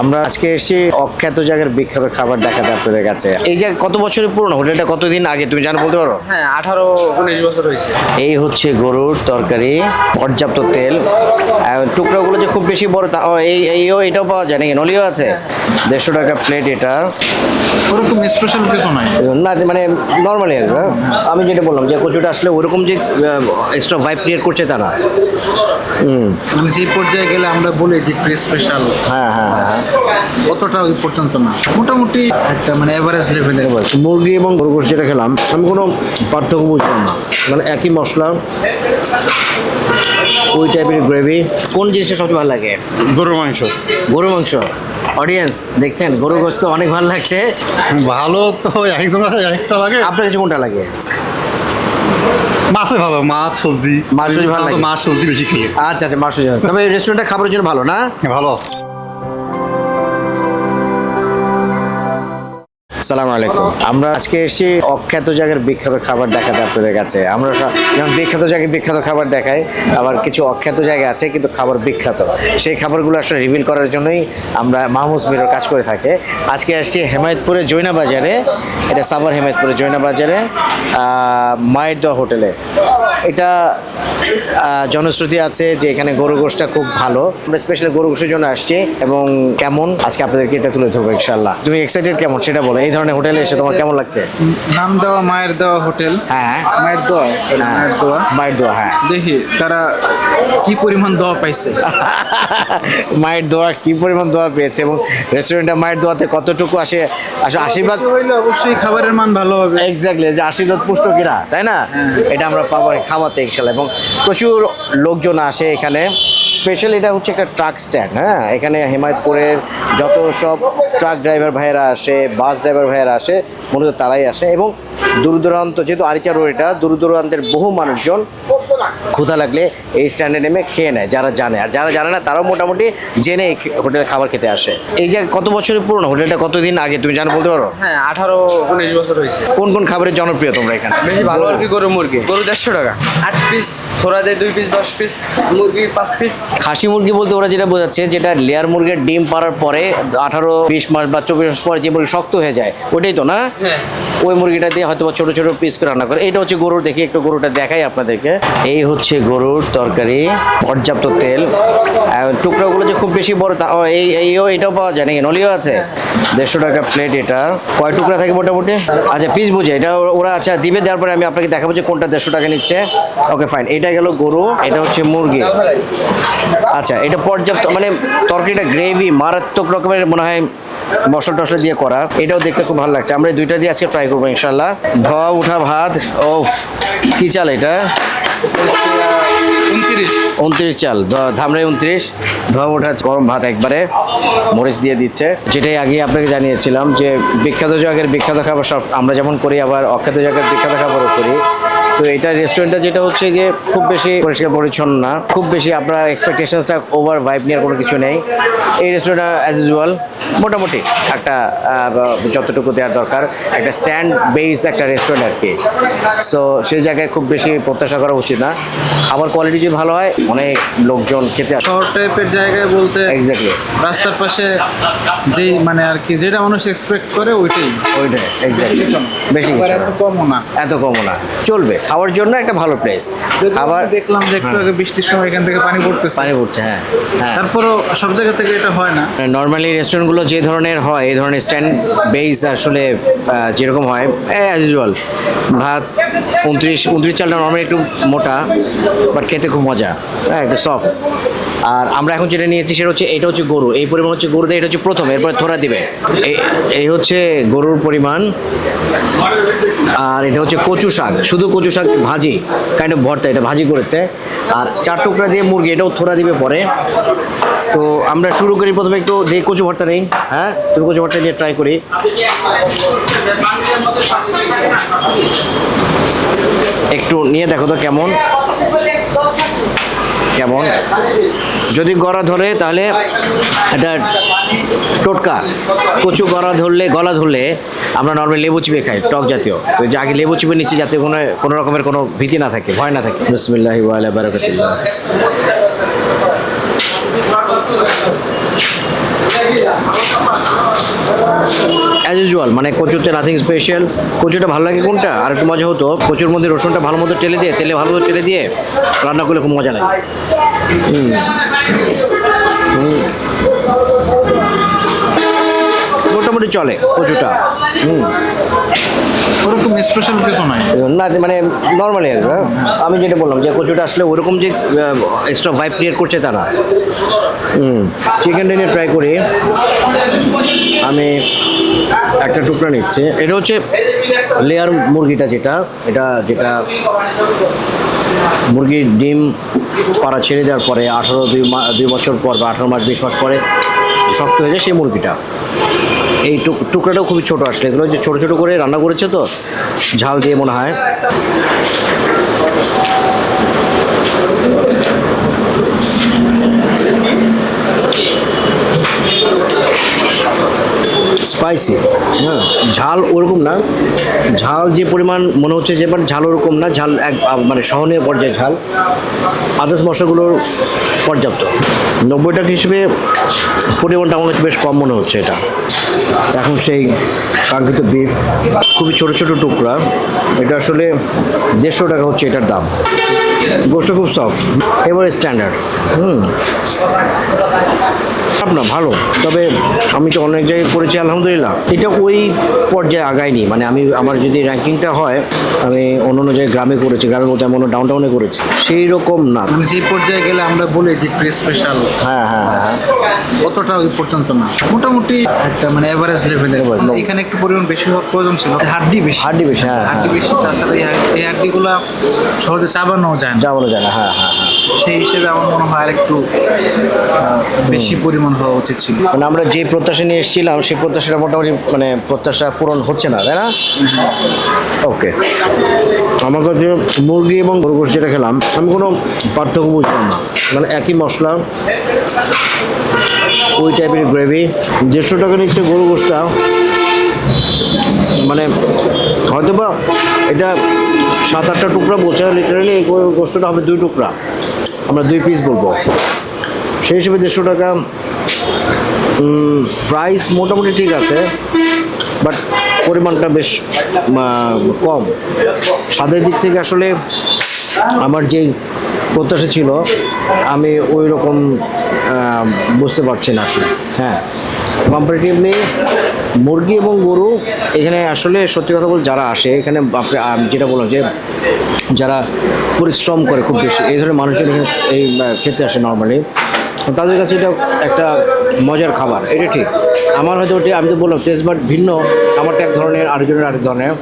আমরা আজকে এসেছি অখ্যাত জায়গার বিখ্যাত খাবার দেখাতে আপনাদের কাছে। এই জায়গা কত বছরের পুরনো? হোটেলটা কতদিন আগে? তুমি জানো বলতে পারো? হ্যাঁ আঠারো উনিশ বছর হয়েছে। এই হচ্ছে গরুর তরকারি পর্যাপ্ত তেল। আর টুকরাগুলো যে খুব বেশি বড় তা এই এইও এটাও পাওয়া যায় নাকি? নলিও আছে? দেড়শো টাকা প্লেট এটা। ওরকম স্পেশাল কিছু নাই। না মানে নর্মালি আসবে আমি যেটা বললাম যে কচুটা আসলে ওরকম যে এক্সট্রা ভাইব ক্রিয়েট করছে তা না। হুম। মানে যে পর্যায়ে গেলে আমরা বলি যে স্পেশাল হ্যাঁ হ্যাঁ হ্যাঁ। অতটা ওই পর্যন্ত না। মোটামুটি একটা মানে এভারেজ লেভেলের মুরগি এবং গরু যেটা খেলাম আমি কোনো পার্থক্য বুঝলাম না। মানে একই মশলা ওই টাইপের গ্রেভি কোন জিনিসটা সবচেয়ে ভালো লাগে? গরুর মাংস। গরু মাংস। অডিয়েন্স দেখছেন গরু গোস্ত অনেক ভালো লাগছে। ভালো তো একদম একটা লাগে। আপনার কাছে কোনটা লাগে? মাছে ভালো মাছ সবজি। মাছ, সবজি ভালো লাগে। মাছ সবজি বেশি খেয়ে। আচ্ছা আচ্ছা মাসুদ তবে রেস্টুরেন্টটা খাবারের জন্য ভালো না? ভালো। সালাম আলাইকুম। আমরা আজকে এসেছি অখ্যাত জায়গার বিখ্যাত খাবার দেখাতে আপনাদের কাছে। আমরা যেমন বিখ্যাত জায়গায় বিখ্যাত খাবার দেখাই আবার কিছু অখ্যাত জায়গা আছে কিন্তু খাবার বিখ্যাত। সেই খাবারগুলো আসলে রিভিল করার জন্যই আমরা মাহমুজ মিরর কাজ করে থাকে। আজকে আসছি হেমায়তপুরে জৈনা বাজারে। এটা সাভার হেমায়তপুরে জৈনা বাজারে মায়ের দোয়া হোটেলে। এটা জনশ্রুতি আছে যে এখানে গরু গোশটা খুব ভালো। আমরা স্পেশালি গরু গোশের জন্য আসছি এবং কেমন? আজকে আপনাদেরকে এটা তুলে ধরবো ইনশাল্লাহ তুমি এক্সাইটেড কেমন? সেটা বলো। এই ধরনের হোটেলে এসে তোমার কেমন লাগছে? নাম দেওয়া মায়ের দেওয়া হোটেল। হ্যাঁ। মায়ের দোয়া মায়ের দোয়া। মায়ের দোয়া হ্যাঁ। দেখি তারা কি পরিমাণ দোয়া পাইছে। মায়ের দোয়া কি পরিমাণ দোয়া পেয়েছে এবং রেস্টুরেন্টে মায়ের দোয়াতে কতটুকু আসে? আশীর্বাদ হইলে অবশ্যই খাবারের মান ভালো হবে। এক্স্যাক্টলি যে আশীর্বাদ পুষ্ট কিনা তাই না? এটা আমরা পাবো খাওয়াতে ইনশাল্লাহ এবং প্রচুর লোকজন আসে এখানে। স্পেশাল এটা হচ্ছে একটা ট্রাক স্ট্যান্ড হ্যাঁ? এখানে হেমায়তপুরের যত সব ট্রাক ড্রাইভার ভাইয়েরা আসে বাস ড্রাইভার ভাইয়েরা আসে, মূলত তারাই আসে। এবং দূর দূরান্ত যেহেতু আরিচা রোড এটা দূর দূরান্তের বহু মানুষজন ক্ষুধা লাগলে এই স্ট্যান্ডে নেমে খেয়ে নেয় যারা জানে। আর যারা জানে না তারাও মোটামুটি জেনে হোটেলে খাবার খেতে আসে। এই যে কত বছরের পুরনো? হোটেলটা কতদিন আগে? তুমি জানো বলতে পারো? হ্যাঁ আঠারো উনিশ বছর হয়েছে। কোন কোন খাবারের জনপ্রিয় তোমরা এখানে? বেশি ভালো আর কি গরু। মুরগি। গরু দেড়শো টাকা। আট পিস থোড়া দেয় দুই পিস দশ পিস মুরগি পাঁচ পিস খাসি মুরগি বলতে ওরা যেটা বোঝাচ্ছে যেটা লেয়ার মুরগির ডিম পাড়ার পরে আঠারো বিশ মাস বা চব্বিশ মাস পরে যে মুরগি শক্ত হয়ে যায় ওটাই তো না? হ্যাঁ। ওই মুরগিটা দিয়ে হয়তো ছোট ছোট পিস করে রান্না করে। এটা হচ্ছে গরুর দেখি একটু গরুটা দেখাই আপনাদেরকে। এই হচ্ছে গরুর তরকারি, পর্যাপ্ত তেল। টুকরাগুলো যে খুব বেশি বড় তা এই, এইও এটাও পাওয়া যায় নাকি? নলিও আছে? দেড়শো টাকা প্লেট এটা। কয় টুকরা থাকে মোটামুটি? আচ্ছা পিস বুঝে। এটা ওরা আচ্ছা দিবে, দেওয়ার পরে আমি আপনাকে দেখাবো যে কোনটা দেড়শো টাকা নিচ্ছে। ওকে ফাইন এটা গেল গরু, এটা হচ্ছে মুরগি। আচ্ছা এটা পর্যাপ্ত মানে তরকারিটা গ্রেভি মারাত্মক রকমের মনে হয় মশলা টসলা দিয়ে করা। এটাও দেখতে খুব ভালো লাগছে। আমরা দুইটা দিয়ে আজকে ট্রাই করব ইনশাল্লাহ ধোয়া উঠা ভাত ও কি চাল এটা? উনত্রিশ। চাল। ধামরাই উনত্রিশ। ধোয়া ওঠা গরম ভাত একবারে মরিচ দিয়ে দিচ্ছে। যেটাই আগে আপনাকে জানিয়েছিলাম যে বিখ্যাত জায়গার বিখ্যাত খাবার সব আমরা যেমন করি আবার অখ্যাত জায়গার বিখ্যাত খাবারও করি। তো এটা রেস্টুরেন্টটা যেটা হচ্ছে যে খুব বেশি পরিষ্কার পরিচ্ছন্ন না। খুব বেশি আপনার এক্সপেকটেশনসটা ওভার ভাইব নেওয়ার কোনো কিছু নেই। এই রেস্টুরেন্টটা অ্যাজ ইউজুয়াল মোটামুটি একটা যতটুকু দেওয়ার দরকার একটা স্ট্যান্ড বেস একটা রেস্টুরেন্ট আর কি সো সেই জায়গায় খুব বেশি প্রত্যাশা করা উচিত না। খাবার কোয়ালিটি যদি ভালো হয় অনেক লোকজন খেতে আসে। শহর টাইপের জায়গায় বলতে এক্স্যাক্টলি রাস্তার পাশে যেই মানে আর কি যেটা মানুষ এক্সপেক্ট করে ওইটাই। ওইটাই এক্স্যাক্টলি বেশি এত না। কমও না। এত কমও না। চলবে। খাওয়ার জন্য একটা ভালো প্লেস খাবার দেখলাম যে একটু আগে বৃষ্টির সময় এখান থেকে পানি পড়তেছে। পানি পড়ছে হ্যাঁ হ্যাঁ। তারপরও সব জায়গা থেকে এটা হয় না। নর্মালি রেস্টুরেন্টগুলো যে ধরনের হয় এই ধরনের স্ট্যান্ড বেস আসলে যেরকম হয় অ্যাজ ইউজুয়াল ভাত উনত্রিশ উনত্রিশ চালটা নর্মালি একটু মোটা বাট খেতে খুব মজা। হ্যাঁ একটু সফট আর আমরা এখন যেটা নিয়েছি সেটা হচ্ছে এটা হচ্ছে গরু। এই পরিমাণ হচ্ছে গরুতে এটা হচ্ছে প্রথম এরপরে থোড়া দিবে। এই হচ্ছে গরুর পরিমাণ আর এটা হচ্ছে কচু শাক। শুধু কচু শাক, ভাজি কাইন্ড অফ ভর্তা, এটা ভাজি করেছে। আর চার টুকরা দিয়ে মুরগি, এটাও থোড়া দিবে পরে। তো আমরা শুরু করি প্রথমে একটু দিয়ে কচু ভর্তা নেই হ্যাঁ? তুমি কচু ভর্তা নিয়ে ট্রাই করি। একটু নিয়ে দেখো তো কেমন। কেমন? যদি গড়া ধরে, তাহলে এটা টোটকা। কচু গড়া ধরলে, গলা ধরলে আমরা নর্মাল লেবু চিপে খাই, টক জাতীয়। যে আগে লেবু চিপে নিচ্ছে, যাতে কোনো কোনো রকমের কোনো ভীতি না থাকে, ভয় না থাকে। বিসমিল্লাহি ওয়া আলা বারাকাতুল্লাহ। অ্যাজ ইউজুয়াল মানে কচুতে নাথিং স্পেশাল কচুটা ভালো লাগে কোনটা? আর একটু মজা হতো। কচুর মধ্যে রসুনটা ভালো মতো টেলে দিয়ে তেলে ভালো মতো টেলে দিয়ে রান্না করলে খুব মজা লাগে। হুম। মোটামুটি চলে কচুটা। হুম। ওরকম স্পেশাল কিছু নাই। না মানে নর্মালি আমি যেটা বললাম যে কচুটা আসলে ওরকম যে এক্সট্রা ভাইব ক্রিয়েট করছে তারা হুম। চিকেনটা নিয়ে ট্রাই করি। আমি একটা টুকরা নিচ্ছে। এটা হচ্ছে লেয়ার মুরগিটা যেটা, এটা যেটা মুরগির ডিম পাড়া ছেড়ে দেওয়ার পরে আঠারো দুই মা, দুই বছর পর বা আঠারো মাস, বিশ মাস পরে শক্ত হয়ে যায় সেই মুরগিটা। এই টুক- টুকরাটাও খুবই ছোট আসলে। এগুলো যে ছোটো ছোটো করে রান্না করেছে তো, ঝাল দিয়ে মনে হয়। স্পাইসি হ্যাঁ ঝাল ওরকম না। ঝাল যে পরিমাণ মনে হচ্ছে যে বাট ঝাল ওরকম না। ঝাল এক মানে সহনীয় পর্যায়ে ঝাল। আদার্স মশলাগুলোর পর্যাপ্ত। নব্বই টাকা হিসেবে পরিমাণটা আমার বেশ কম মনে হচ্ছে এটা। এখন সেই কাঙ্ক্ষিত বিফ খুবই ছোট ছোট টুকরা। এটা আসলে দেড়শো টাকা হচ্ছে এটার দাম। গোষ্ঠ খুব সফট এবারে স্ট্যান্ডার্ড হুম। খারাপ না ভালো। তবে আমি তো অনেক জায়গায় করেছি আলহামদুলিল্লাহ। এটা ওই পর্যায়ে আগায়নি। মানে আমি আমার যদি র্যাঙ্কিংটা হয় আমি অন্য অন্য জায়গায় গ্রামে করেছি গ্রামের মধ্যে আমি অন্য ডাউন টাউনে করেছি। সেই রকম না। মানে যে পর্যায়ে গেলে আমরা বলি যে একটু স্পেশাল হ্যাঁ হ্যাঁ হ্যাঁ। অতটা ওই পর্যন্ত না। মোটামুটি একটা মানে এভারেজ লেভেলের Average. এখানে একটু পরিমাণ বেশি হওয়ার প্রয়োজন ছিল। হাড্ডি বেশি। হাড্ডি বেশি হ্যাঁ হ্যাঁ। হাড্ডি বেশি তাছাড়া এই হাড্ডিগুলো সহজে চাবানো যায় না। বলা যায় না হ্যাঁ হ্যাঁ হ্যাঁ। সেই হিসেবে আমার মনে হয় আর একটু বেশি পরিমাণ হওয়া উচিত ছিল। মানে আমরা যে প্রত্যাশা নিয়ে এসেছিলাম সেই প্রত্যাশাটা মোটামুটি মানে প্রত্যাশা পূরণ হচ্ছে না তাই না? ওকে আমার কাছে মুরগি এবং খরগোশ যেটা খেলাম আমি কোনো পার্থক্য বুঝলাম না। মানে একই মশলা ওই টাইপের গ্রেভি দেড়শো টাকা নিচ্ছে গরু গোশটা। মানে হয়তো বা এটা সাত আটটা টুকরা বলছে লিটারালি এই গোস্তটা হবে দুই টুকরা। আমরা দুই পিস বলব। সেই হিসেবে দেড়শো টাকা প্রাইস মোটামুটি ঠিক আছে বাট পরিমাণটা বেশ কম। স্বাদের দিক থেকে আসলে আমার যেই প্রত্যাশা ছিল, আমি ওই রকম বুঝতে পারছেন আসলে হ্যাঁ। কম্পারেটিভলি মুরগি এবং গরু এখানে আসলে সত্যি কথা বলতে যারা আসে, এখানে আপনি যেটা বললাম যে যারা পরিশ্রম করে খুব বেশি, এই ধরনের মানুষজন এখানে এই খেতে আসে নর্মালি তাদের কাছে এটা একটা মজার খাবার, এটা ঠিক। আমার হয়তো ওটি আমি তো বললাম টেস্ট বাট ভিন্ন, আমারটা এক ধরনের, আরেকজনের আরেক ধরনের।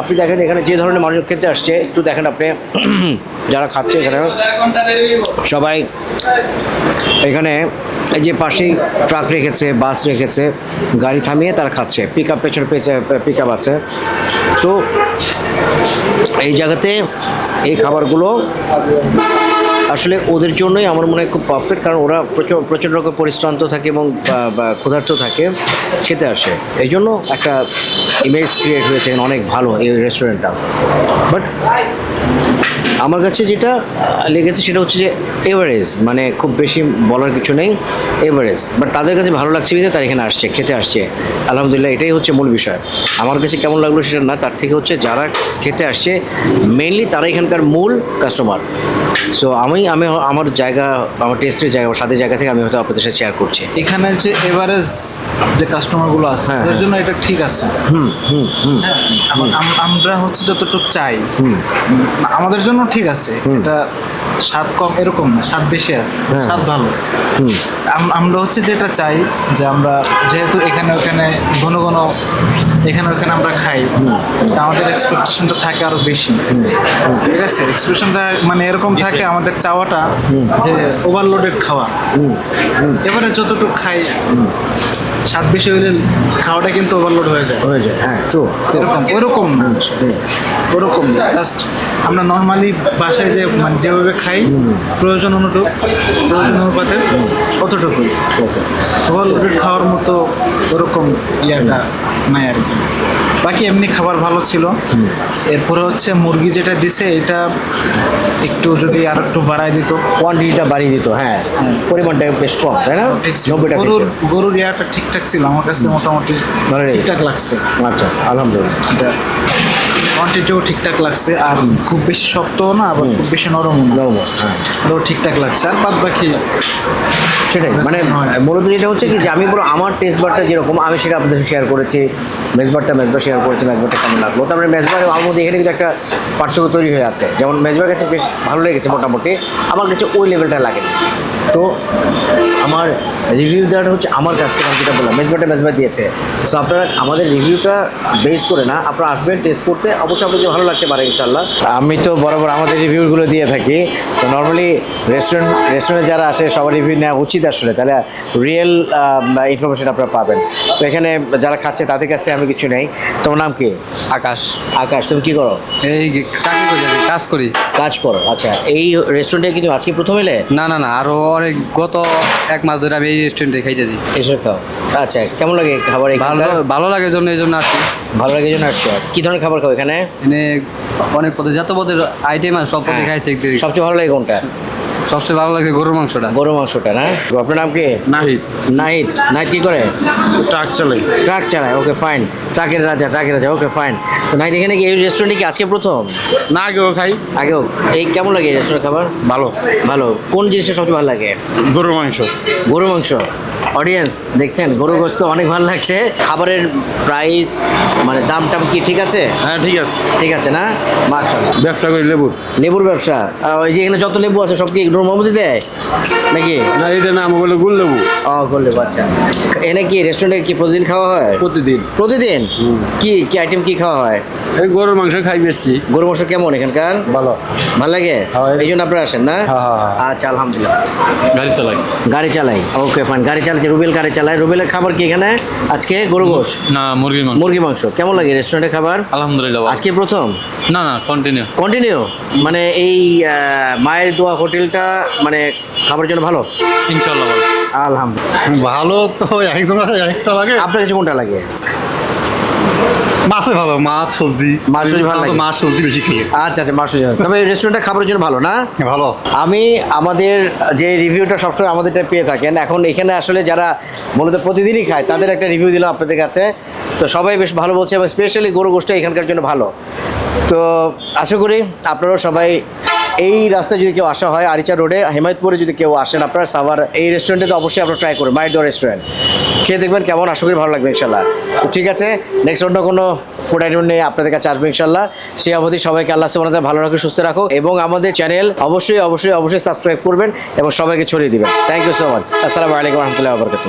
আপনি দেখেন এখানে যে ধরনের মানুষ খেতে আসছে, একটু দেখেন আপনি, যারা খাচ্ছে এখানে, সবাই এখানে এই যে পাশেই ট্রাক রেখেছে, বাস রেখেছে, গাড়ি থামিয়ে তারা খাচ্ছে। পিক আপ পেছনে পিক আপ আছে। তো এই জায়গাতে এই খাবারগুলো আসলে ওদের জন্যই আমার মনে হয় খুব পারফেক্ট কারণ ওরা প্রচুর প্রচুর রকম পরিশ্রান্ত থাকে এবং ক্ষুধার্ত থাকে, খেতে আসে। এই জন্য একটা ইমেজ ক্রিয়েট হয়েছে অনেক ভালো এই রেস্টুরেন্টটা বাট আমার কাছে যেটা লেগেছে সেটা হচ্ছে যে এভারেজ মানে খুব বেশি বলার কিছু নেই এভারেজ বাট তাদের কাছে ভালো লাগছে বিধে তারা এখানে আসছে খেতে আসছে। আলহামদুলিল্লাহ এটাই হচ্ছে মূল বিষয়। আমার কাছে কেমন লাগল সেটা না তার থেকে হচ্ছে যারা খেতে আসছে মেইনলি তারা এখানকার মূল কাস্টমার সো আমি আমি আমার জায়গা আমার টেস্টের জায়গা সাথে জায়গা থেকে আমি হয়তো আপনাদের সাথে শেয়ার করছি। এখানের যে এভারেজ যে কাস্টমারগুলো আছে হ্যাঁ, তাদের হ্যাঁ। জন্য এটা ঠিক আছে। হুম হুম হুম। হ্যাঁ, আম- আম- আমরা হচ্ছে যতটুকু চাই হুম। আমাদের জন্য ঠিক আছে এটা স্বাদ কম এরকম না স্বাদ বেশি আছে হ্যাঁ। স্বাদ ভালো। আমরা হচ্ছে যেটা চাই যে আমরা যেহেতু এখানে ওখানে ঘন ঘন এখানে ওখানে আমরা খাই আমাদের এক্সপেকটেশনটা থাকে আরও বেশি। ঠিক আছে এক্সপেকটেশনটা মানে এরকম থাকে আমাদের চাওয়াটা যে ওভারলোডেড খাওয়া। এবারে যতটুকু খাই স্বাদ বেশি হইলে খাওয়াটা কিন্তু ওভারলোড হয়ে যায়। হয়ে যায় হ্যাঁ ট্রু এরকম ওরকম ওরকম জাস্ট আমরা নর্মালি বাসায় যে মানে যেভাবে খাই প্রয়োজন অনুরূপ প্রয়োজন অনুপাতে অতটুকুই। ওভারলোডেড খাওয়ার মতো ওরকম ইয়াটা নাই আর কি। বাকি এমনি খাবার ভালো ছিল। এরপরে হচ্ছে মুরগি যেটা দিছে এটা একটু যদি আর একটু বাড়ায় দিত। কোয়ান্টিটিটা বাড়িয়ে দিত হ্যাঁ। পরিমাণটা বেশ কম তাই না। গরুর গরুর ইয়াটা ঠিকঠাক ছিল। আমার কাছে মোটামুটি। ঠিকঠাক লাগছে। আচ্ছা আলহামদুলিল্লাহ। কোয়ান্টিটিও ঠিকঠাক লাগছে আর খুব বেশি শক্তও না আবার খুব বেশি নরমও নরম, হ্যাঁ। ওটাও ঠিকঠাক লাগছে আর বাদ বাকি সেটাই মানে মূলত যেটা হচ্ছে কি যে আমি বলো আমার টেস্ট বারটা যেরকম আমি সেটা আপনাদের সাথে শেয়ার করেছি মেজবারটা মেজবার শেয়ার করেছি মেজবারটা কেমন লাগল? তারপরে মেজবার আমার মধ্যে এখানে কিন্তু একটা পার্থক্য তৈরি হয়ে আছে। যেমন মেজবার কাছে বেশ ভালো লেগেছে মোটামুটি আমার কাছে ওই লেভেলটা লাগেনি। তো আমার রিভিউ দেওয়াটা হচ্ছে আমার কাছ থেকে আমি যেটা বললাম মেজবারটা মেজবার দিয়েছে। সো আপনারা আমাদের রিভিউটা বেস করে না আপনারা আসবেন টেস্ট করতে অবশ্যই আপনাদের ভালো লাগতে পারে ইনশাল্লাহ আমি তো বরাবর আমাদের রিভিউগুলো দিয়ে থাকি। তো নর্মালি রেস্টুরেন্ট রেস্টুরেন্টে যারা আসে সবার রিভিউ নেওয়া উচিত আসলে তাহলে রিয়েল ইনফরমেশন আপনারা পাবেন। তো এখানে যারা খাচ্ছে তাদের কাছ থেকে আমি কিছু নেই। তোমার নাম কি? আকাশ। আকাশ তুমি কি করো? এই চাকরি করি কাজ করি। কাজ করো আচ্ছা। এই রেস্টুরেন্টে কিন্তু আজকে প্রথম এলে? না না না আরও অনেক গত এক মাস ধরে আমি এই রেস্টুরেন্টে খাইতে দিই এসব খাও। আচ্ছা কেমন লাগে খাবার ভালো ভালো লাগে জন্য এই জন্য আসি ভালো লাগে জন্য আসছো? কি ধরনের খাবার খাও এখানে? এনে অনেক পদে যত পদের আইটেম আছে সব পদে হ্যাঁ। খাইছে সবচেয়ে ভালো লাগে কোনটা? সবচেয়ে ভালো লাগে গরুর মাংসটা। গরু মাংসটা না? আপনার নাম কি? নাহিদ। নাহিদ। নাহিদ কি করে? ট্রাক চালাই। ট্রাক চালায় ওকে ফাইন ট্রাকের রাজা ট্রাকের রাজা ওকে ফাইন তো নাহিদ এখানে কি এই রেস্টুরেন্টে কি আজকে প্রথম? না আগেও খাই। আগেও? এই কেমন লাগে রেস্টুরেন্ট খাবার? ভালো। ভালো। কোন জিনিসটা সবচেয়ে ভালো লাগে? গরুর মাংস। গরু মাংস। অডিয়েন্স দেখছেন গরু গোস্ত অনেক ভালো লাগছে। খাবারের প্রাইস মানে দাম টাম কি ঠিক আছে? হ্যাঁ ঠিক আছে। ঠিক আছে না? মার্শাল্লাহ ব্যবসা করি লেবুর লেবুর ব্যবসা? ওই যে এখানে যত লেবু আছে সব কি মোহাম্মদি দেয়? নাকি? না এটা নাম বলে গুল লেবু। ও গোল লেবু আচ্ছা। এনে কি রেস্টুরেন্টে কি প্রতিদিন খাওয়া হয়? প্রতিদিন। প্রতিদিন? কি কি আইটেম কি খাওয়া হয়? এই গরুর মাংস খাই বেশি। গরুর মাংস কেমন এখানকার? ভালো। ভালো লাগে? হ্যাঁ, এই জন্য আপনারা আসেন না? হ্যাঁ, হ্যাঁ। আচ্ছা আলহামদুলিল্লাহ। গাড়ি চালাই। গাড়ি চালাই। ওকে ফাইন গাড়ি চালাচ্ছে রুবেল গাড়ি চালায়। রুবেলের খাবার কি এখানে? আজকে গরু গোশ? না মুরগির মাংস। মুরগি মাংস। কেমন লাগে রেস্টুরেন্টের খাবার? আলহামদুলিল্লাহ আজকে প্রথম? না না কন্টিনিউ কন্টিনিউ মানে এই মায়ের দোয়া হোটেলটা মানে খাবারের জন্য ভালো? ইনশাল্লাহ ভালো। আলহামদুলিল্লাহ। ভালো তো একজন একটা লাগে। আপনার কাছে কোনটা লাগে? মাছে ভালো মাছ সবজি। মাছ সবজি ভালো লাগে। মাছ সবজি বেশি খেয়ে। আচ্ছা আচ্ছা মাসুদ তবে এই রেস্টুরেন্টটা খাবারের জন্য ভালো না? ভালো। আমি আমাদের যে রিভিউটা সবসময় আমাদেরটা পেয়ে থাকেন এখন এখানে আসলে যারা মূলত প্রতিদিনই খায় তাদের একটা রিভিউ দিলাম আপনাদের কাছে। তো সবাই বেশ ভালো বলছে এবং স্পেশালি গরু গোষ্ঠী এখানকার জন্য ভালো। তো আশা করি আপনারাও সবাই এই রাস্তায় যদি কেউ আসা হয় আরিচা রোডে, হেমায়তপুরে যদি কেউ আসেন, আপনারা সাভার এই রেস্টুরেন্টে তো অবশ্যই আপনারা ট্রাই মায়ের দোয়া রেস্টুরেন্ট খেয়ে দেখবেন কেমন, আশা করি ভালো লাগবে ইনশাল্লাহ তো ঠিক আছে নেক্সট অন্য কোনো ফুড আইটেম নিয়ে আপনাদের কাছে আসবে ইনশাল্লাহ সেই অবধি সবাইকে আল্লাহ সুবহানাহু ভালো রাখো সুস্থ রাখো এবং আমাদের চ্যানেল অবশ্যই অবশ্যই অবশ্যই সাবস্ক্রাইব করবেন এবং সবাইকে ছড়িয়ে দিবেন। থ্যাংক ইউ সো মাচ আসসালামু আলাইকুম রহমতুল্লাহ বরকাত